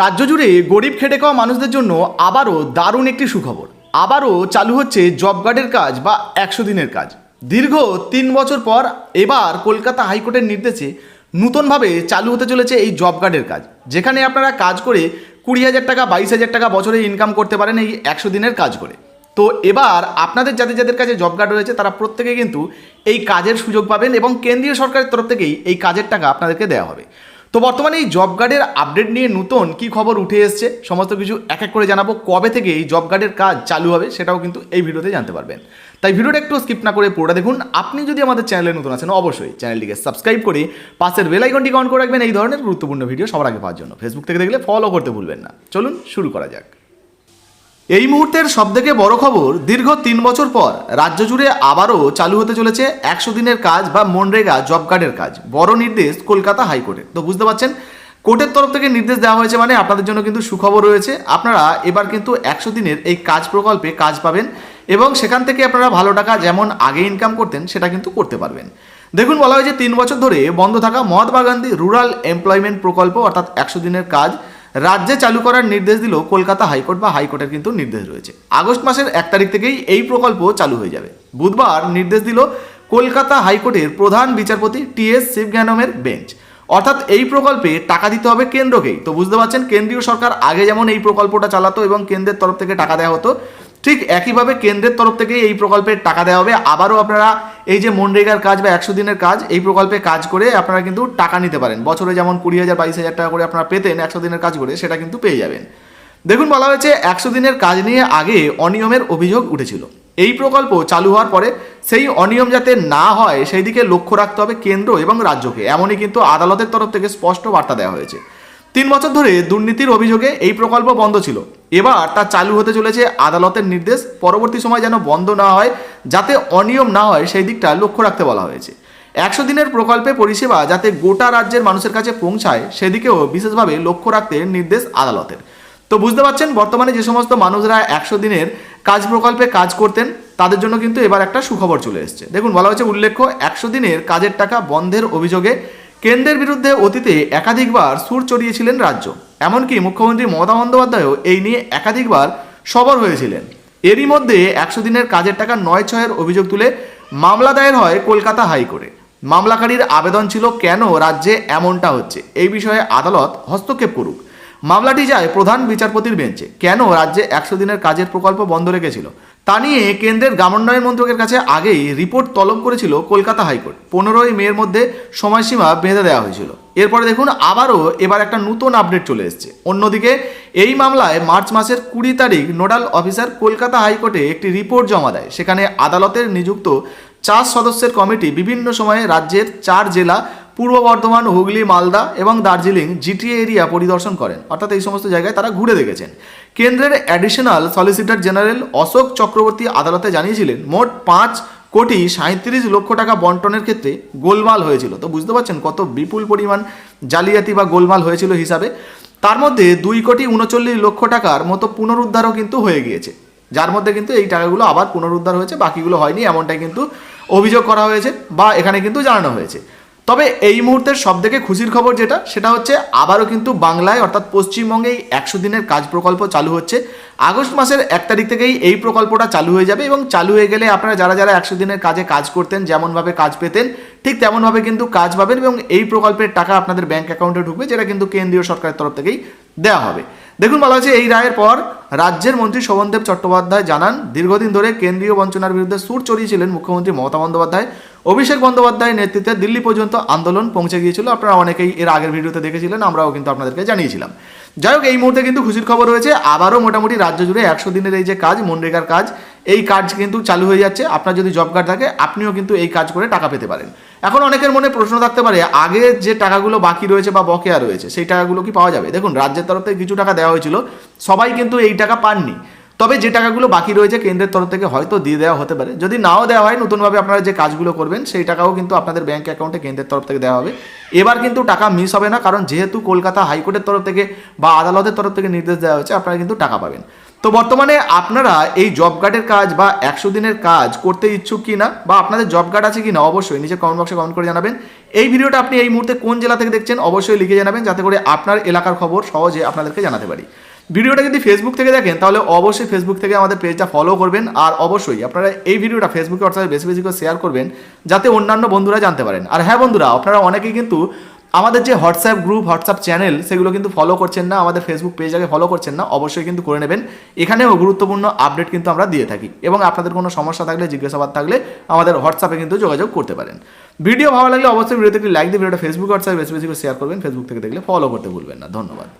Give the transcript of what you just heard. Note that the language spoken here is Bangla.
রাজ্য জুড়ে গরিব খেটে খাওয়া মানুষদের জন্য আবারও দারুণ একটি সুখবর। আবারও চালু হচ্ছে জব গার্ডের কাজ বা একশো দিনের কাজ। দীর্ঘ তিন বছর পর এবার কলকাতা হাইকোর্টের নির্দেশে নূতনভাবে চালু হতে চলেছে এই জব গার্ডের কাজ। যেখানে আপনারা কাজ করে কুড়ি হাজার টাকা, বাইশ হাজার টাকা বছরে ইনকাম করতে পারেন এই একশো দিনের কাজ করে। তো এবার আপনাদের যাদের যাদের কাছে জব কার্ড রয়েছে, তারা প্রত্যেকে কিন্তু এই কাজের সুযোগ পাবেন এবং কেন্দ্রীয় সরকারের তরফ থেকেই এই কাজের টাকা আপনাদেরকে দেওয়া হবে। তো বর্তমানে এই জব গার্ডের আপডেট নিয়ে নতুন কি খবর উঠে এসছে, সমস্ত কিছু এক এক করে জানাব কবে থেকে এই জব গার্ডের কাজ চালু হবে সেটাও কিন্তু এই ভিডিওতে জানতে পারবেন। তাই ভিডিওটা একটু স্কিপ না করে পুরোটা দেখুন। আপনি যদি আমাদের চ্যানেলে নতুন আছেন, অবশ্যই চ্যানেলটিকে সাবস্ক্রাইব করে পাশের বেলাইকনটি অন করে রাখবেন। এই ধরনের গুরুত্বপূর্ণ ভিডিও সবার আগে পাওয়ার জন্য। ফেসবুক থেকে দেখলে ফলো করতে ভুলবেন না। চলুন শুরু করা যাক। এই মুহূর্তের সবথেকে বড় খবর, দীর্ঘ তিন বছর পর রাজ্য জুড়ে আবারও চালু হতে চলেছে একশো দিনের কাজ বা মনরেগা জব কার্ডের কাজ। বড় নির্দেশ কলকাতা হাইকোর্টের তো বুঝতে পারছেন? কোর্টের তরফ থেকে নির্দেশ দেওয়া হয়েছে মানে আপনাদের জন্য কিন্তু সুখবর রয়েছে। আপনারা এবার কিন্তু একশো দিনের এই কাজ প্রকল্পে কাজ পাবেন এবং সেখান থেকে আপনারা ভালো টাকা যেমন আগে ইনকাম করতেন, সেটা কিন্তু করতে পারবেন। দেখুন, বলা হয়েছে তিন বছর ধরে বন্ধ থাকা মহাত্মা গান্ধী রুরাল এমপ্লয়মেন্ট প্রকল্প, অর্থাৎ একশো দিনের কাজ রাজ্যে চালু করার নির্দেশ দিল কলকাতা হাইকোর্ট বা হাইকোর্টের কিন্তু নির্দেশ রয়েছে। আগস্ট মাসের এক তারিখ থেকেই এই প্রকল্প চালু হয়ে যাবে। বুধবার নির্দেশ দিল কলকাতা হাইকোর্টের প্রধান বিচারপতি টি এস শিবজ্ঞানমের বেঞ্চ। অর্থাৎ এই প্রকল্পে টাকা দিতে হবে কেন্দ্রকেই। তো বুঝতে পারছেন, কেন্দ্রীয় সরকার আগে যেমন এই প্রকল্পটা চালাতো এবং কেন্দ্রের তরফ থেকে টাকা দেওয়া হতো ঠিক একইভাবে কেন্দ্রের তরফ থেকে এই প্রকল্পের টাকা দেওয়া হবে। আবারও আপনারা এই যে মনরেগার কাজ বা একশো দিনের কাজ, এই প্রকল্পে কাজ করে আপনারা কিন্তু টাকা নিতে পারেন। বছরে যেমন কুড়ি হাজার, বাইশ হাজার টাকা করে আপনারা পেতেন একশো দিনের কাজ করে, সেটা কিন্তু পেয়ে যাবেন। দেখুন, বলা হয়েছে একশো দিনের কাজ নিয়ে আগে অনিয়মের অভিযোগ উঠেছিল। এই প্রকল্প চালু হওয়ার পরে সেই অনিয়ম যাতে না হয়, সেই দিকে লক্ষ্য রাখতে হবে কেন্দ্র এবং রাজ্যকে। এমনই কিন্তু আদালতের তরফ থেকে স্পষ্ট বার্তা দেওয়া হয়েছে। তিন বছর ধরে দুর্নীতির অভিযোগে এই প্রকল্প বন্ধ ছিল। এবার তা চালু হতে চলেছে আদালতের নির্দেশ। পরবর্তী সময় যেন বন্ধ না হয়, যাতে অনিয়ম না হয়, সেই দিকটা লক্ষ্য রাখতে বলা হয়েছে। একশো দিনের প্রকল্পে পরিষেবা যাতে গোটা রাজ্যের মানুষের কাছে পৌঁছায়, সেদিকেও বিশেষভাবে লক্ষ্য রাখতে নির্দেশ আদালতের। তো বুঝতে পারছেন, বর্তমানে যে সমস্ত মানুষরা একশো দিনের কাজ প্রকল্পে কাজ করতেন, তাদের জন্য কিন্তু এবার একটা সুখবর চলে এসেছে। দেখুন, বলা হয়েছে উল্লেখ্য, একশো দিনের কাজের টাকা বন্ধের অভিযোগে কেন্দ্রের বিরুদ্ধে অতীতে একাধিকবার সুর চড়িয়েছিলেন রাজ্য। এমনকি মুখ্যমন্ত্রী মমতা বন্দ্যোপাধ্যায়ও এই নিয়ে একাধিকবার সবর হয়েছিলেন। এরই মধ্যে একশো দিনের কাজের টাকা নয় ছয়ের অভিযোগ তুলে মামলা দায়ের হয় কলকাতা হাইকোর্টে। মামলাকারীর আবেদন ছিল কেন রাজ্যে এমনটা হচ্ছে? এই বিষয়ে আদালত হস্তক্ষেপ করুক। মামলাটি যায় প্রধান বিচারপতির বেঞ্চে। কেন রাজ্যে একশো দিনের কাজের প্রকল্প বন্ধ রেখেছিল? তা নিয়ে কেন্দ্রের গ্রামোন্নয়ন মন্ত্রকের কাছে আগেই রিপোর্ট তলব করেছিল কলকাতা হাইকোর্ট। পনেরোই মের মধ্যে সময়সীমা বেঁধে দেওয়া হয়েছিল। এরপরে দেখুন, আবারও এবার একটা নতুন আপডেট চলে এসেছে। অন্যদিকে, এই মামলায় মার্চ মাসের কুড়ি তারিখ নোডাল অফিসার কলকাতা হাইকোর্টে একটি রিপোর্ট জমা দেয়। সেখানে আদালতের নিযুক্ত চার সদস্যের কমিটি বিভিন্ন সময়ে রাজ্যের চার জেলা পূর্ব বর্ধমান, হুগলি, মালদা এবং দার্জিলিং জিটিএ এরিয়া পরিদর্শন করেন। অর্থাৎ এই সমস্ত জায়গায় তারা ঘুরে দেখেছেন। কেন্দ্রের additional solicitor general Ashok Chakraborty আদালতে জানিয়েছিলেন, মোট পাঁচ কোটি সাঁত্রিশ লক্ষ টাকা বন্টনের ক্ষেত্রে গোলমাল হয়েছিল। তো বুঝতে পারছেন কত বিপুল পরিমাণ জালিয়াতি বা গোলমাল হয়েছিল হিসাবে। তার মধ্যে দুই কোটি উনচল্লিশ লক্ষ টাকার মতো পুনরুদ্ধারও কিন্তু হয়ে গিয়েছে। যার মধ্যে কিন্তু এই টাকাগুলো আবার পুনরুদ্ধার হয়েছে, বাকিগুলো হয়নি, এমনটাই কিন্তু অভিযোগ করা হয়েছে বা এখানে কিন্তু জানানো হয়েছে। তবে এই মুহূর্তের সবথেকে খুশির খবর যেটা, সেটা হচ্ছে আবারও কিন্তু বাংলায়, অর্থাৎ পশ্চিমবঙ্গে এই একশো দিনের কাজ প্রকল্প চালু হচ্ছে। আগস্ট মাসের এক তারিখ থেকেই এই প্রকল্পটা চালু হয়ে যাবে এবং চালু হয়ে গেলে আপনারা যারা যারা একশো দিনের কাজে কাজ করতেন, যেমনভাবে কাজ পেতেন, ঠিক তেমনভাবে কিন্তু কাজ পাবেন এবং এই প্রকল্পের টাকা আপনাদের ব্যাংক অ্যাকাউন্টে ঢুকবে, যেটা কিন্তু কেন্দ্রীয় সরকারের তরফ থেকেই দেওয়া হবে। দেখুন বলা হচ্ছে এই রায়ের পর রাজ্যের মন্ত্রী শোভনদেব চট্টোপাধ্যায় জানান, দীর্ঘদিন ধরে কেন্দ্রীয় বঞ্চনার বিরুদ্ধে সুর চড়িয়েছিলেন মুখ্যমন্ত্রী মমতা বন্দ্যোপাধ্যায়। অভিষেক বন্দ্যোপাধ্যায়ের নেতৃত্বে দিল্লি পর্যন্ত আন্দোলন পৌঁছে গিয়েছিল। আপনারা অনেকেই এর আগের ভিডিওতে দেখেছিলেন, আমরাও কিন্তু আপনাদেরকে জানিয়েছিলাম। যাই হোক, এই মুহূর্তে কিন্তু খুশির খবর রয়েছে, আবারও মোটামুটি রাজ্য জুড়ে একশো দিনের এই যে কাজ, মনরেগার কাজ, এই কাজ কিন্তু চালু হয়ে যাচ্ছে। আপনার যদি জব কার্ড থাকে, আপনিও কিন্তু এই কাজ করে টাকা পেতে পারেন। এখন অনেকের মনে প্রশ্ন থাকতে পারে, আগে যে টাকাগুলো বাকি রয়েছে বা বকেয়া রয়েছে, সেই টাকাগুলো কি পাওয়া যাবে? দেখুন, রাজ্যের তরফ থেকে কিছু টাকা দেওয়া হয়েছিল, সবাই কিন্তু এই টাকা পাননি। তবে যে টাকাগুলো বাকি রয়েছে কেন্দ্রের তরফ থেকে হয়তো দিয়ে দেওয়া হতে পারে। যদি নাও দেওয়া হয়, নতুনভাবে আপনারা যে কাজগুলো করবেন, সেই টাকাও কিন্তু আপনাদের ব্যাঙ্ক অ্যাকাউন্টে কেন্দ্রের তরফ থেকে দেওয়া হবে। এবার কিন্তু টাকা মিস হবে না, কারণ যেহেতু কলকাতা হাইকোর্টের তরফ থেকে বা আদালতের তরফ থেকে নির্দেশ দেওয়া হয়েছে, আপনারা কিন্তু টাকা পাবেন। তো বর্তমানে আপনারা এই জব কার্ডের কাজ বা একশো দিনের কাজ করতে ইচ্ছুক কি না বা আপনাদের জব কার্ড আছে কি না অবশ্যই নিচে কমেন্ট বক্সে কমেন্ট করে জানাবেন। এই ভিডিওটা আপনি এই মুহূর্তে কোন জেলা থেকে দেখছেন, অবশ্যই লিখে জানাবেন, যাতে করে আপনার এলাকার খবর সহজে আপনাদেরকে জানাতে পারি। ভিডিওটা যদি ফেসবুক থেকে দেখেন, তাহলে অবশ্যই ফেসবুক থেকে আমাদের পেজটা ফলো করবেন। আর অবশ্যই আপনারা এই ভিডিওটা ফেসবুকে অর্থাৎ বেশি বেশি করে শেয়ার করবেন, যাতে অন্যান্য বন্ধুরা জানতে পারেন। আর হ্যাঁ বন্ধুরা, আপনারা অনেকেই কিন্তু আমাদের যে হোয়াটসঅ্যাপ গ্রুপ হোয়াটসঅ্যাপ চ্যানেল সেগুলো কিন্তু ফলো করছেন না, আমাদের ফেসবুক পেজটাকে ফলো করছেন না, অবশ্যই কিন্তু করে নেবেন। এখানেও গুরুত্বপূর্ণ আপডেট কিন্তু আমরা দিয়ে থাকি। এবং আপনাদের কোনো সমস্যা থাকলে, জিজ্ঞাসাবাদ থাকলে আমাদের হোয়াটসঅ্যাপে কিন্তু যোগাযোগ করতে পারেন। ভিডিও ভালো লাগলে অবশ্যই ভিডিওতে একটি লাইক দিয়ে ভিডিওটা ফেসবুক হোয়াটসঅ্যাপে বেশি বেশি করে শেয়ার করবেন। ফেসবুক থেকে দেখলে ফলো করতে ভুলবেন না। ধন্যবাদ।